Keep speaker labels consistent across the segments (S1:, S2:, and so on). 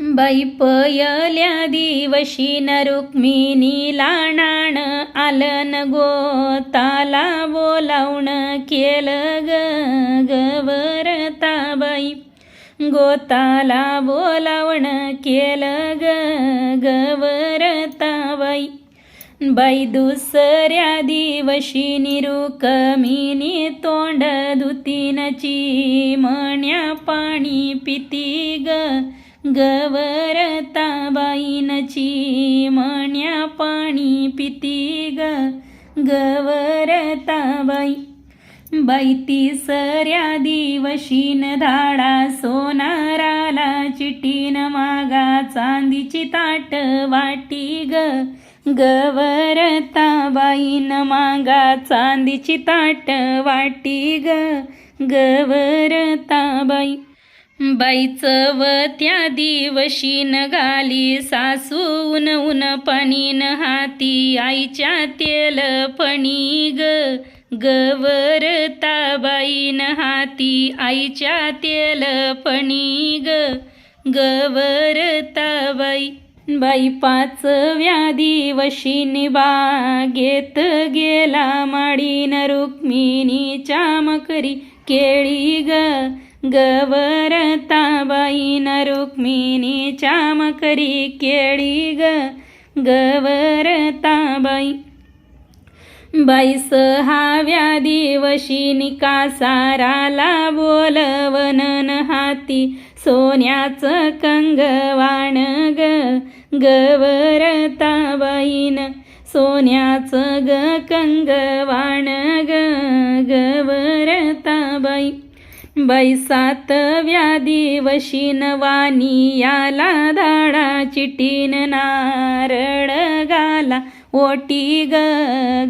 S1: बाई पयल्या दिवशी न रुक्मिणी लाणाण आलन गोताला बोलावण केलं ग गवरताबाई गोताला बोलावण केलं ग गवरताबाई बाई. दुसऱ्या दिवशी निरुकमिनी तोंड धुतीनची मण्या पाणी पिती ग गवरताबाईनची मण्या पाणी पिती ग. गवरताबाई बाई तिसऱ्या दिवशीन धाडा सोनाराला चिटीन मागा चांदीची ताट वाटी ग. गवरताबाईन मागा चांदीची ताट वाटी ग. गवरताबाई बाईच व त्या दिवशी न गाली सासू उन उन न हाती आईच्या तेल पणी ग गवरताबाईन हाती आईच्या तेल पणी ग गवरताबाई बाई पाचव्या दिवशी बागेत गेला माडीन रुक्मिणीच्या मकरी केळी ग. गवरताबाईन रुक्मिणीच्या मकरी केळी ग. गवरताबाई. बाई सहाव्या दिवशी निकासाराला बोलवनन हाती सोन्याचं कंगवाण ग. गवरताबाईन सोन्याचं ग कंगवाण ग. गवरताबाई. बैसात व्याधी दिवशी नवानी याला धाडा चिटीन नारळ गाला. ओटी ग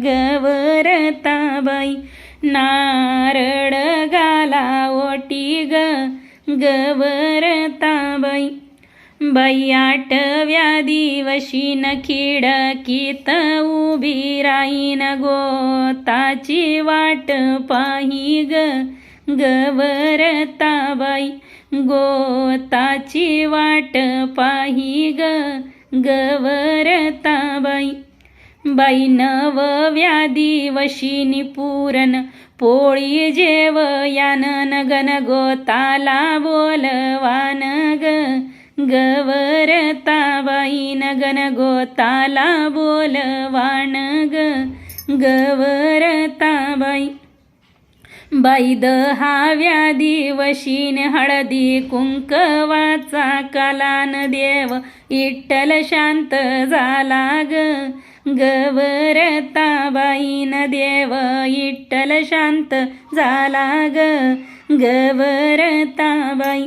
S1: गवरताबाई नारळ गाला. ओटी ग गवरताबाई बाई. आठव्या दिवशी खिडकीत उभी राईन गोताची वाट पाही ग. गवरताबाई गोताची वाट पाही ग गवरताबाई. बाई नवव्या दिवशी निपुरण पोळी जेव नगन गोताला बोलवान ग गवरताबाई नगन गोताला बोलवान ग गवरताबाई. बाई दहाव्या दिवशीन हळदी कुंकवाचा कालान देव इट्टल शांत झाला ग गवरताबाईन देव इट्टल शांत झाला ग गवरताबाई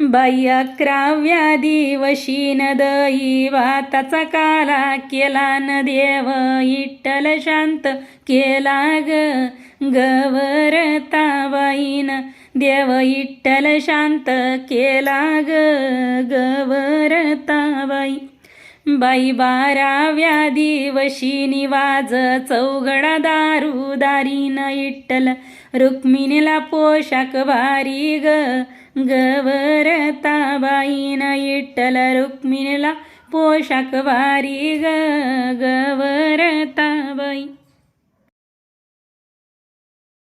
S1: बाई अकराव्या दिवशीन दही भाताचा काला केला न देव इट्टल शांत केला ग. गवरताबाईन देव इट्टल शांत केला ग. गवरताबाई बाई बाराव्या दिवशी निवाज चौघडा दारू दारीन इट्टल रुक्मिणीला पोशाख भारी ग गवरताबाईन इट्टल रुक्मिणीला पोशाख भारी ग गवरताबाई